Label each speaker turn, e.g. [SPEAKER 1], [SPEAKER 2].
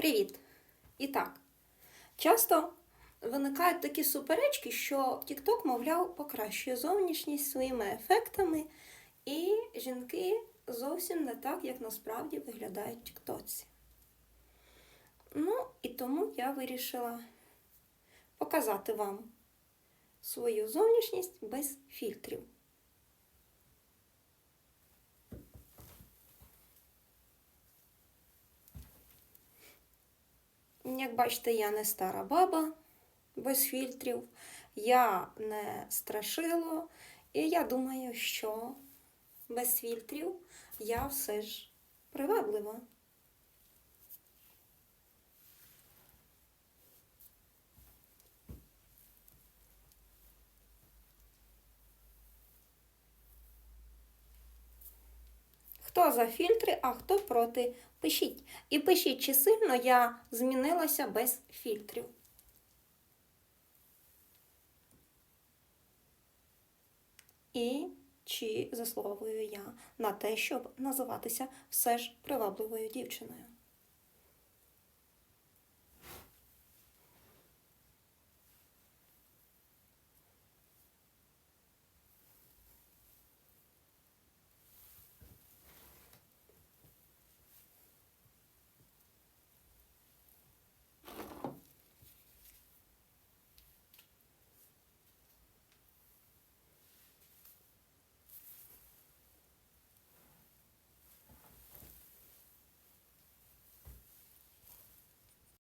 [SPEAKER 1] Привіт! І так, часто виникають такі суперечки, що TikTok, мовляв, покращує зовнішність своїми ефектами, і жінки зовсім не так, як насправді виглядають TikTok. Ну, і тому я вирішила показати вам свою зовнішність без фільтрів. Як бачите, я не стара баба без фільтрів, я не страшило, і я думаю, що без фільтрів я все ж приваблива. Хто за фільтри, а хто проти? Пишіть. І пишіть, чи сильно я змінилася без фільтрів. І чи заслуговую я на те, щоб називатися все ж привабливою дівчиною.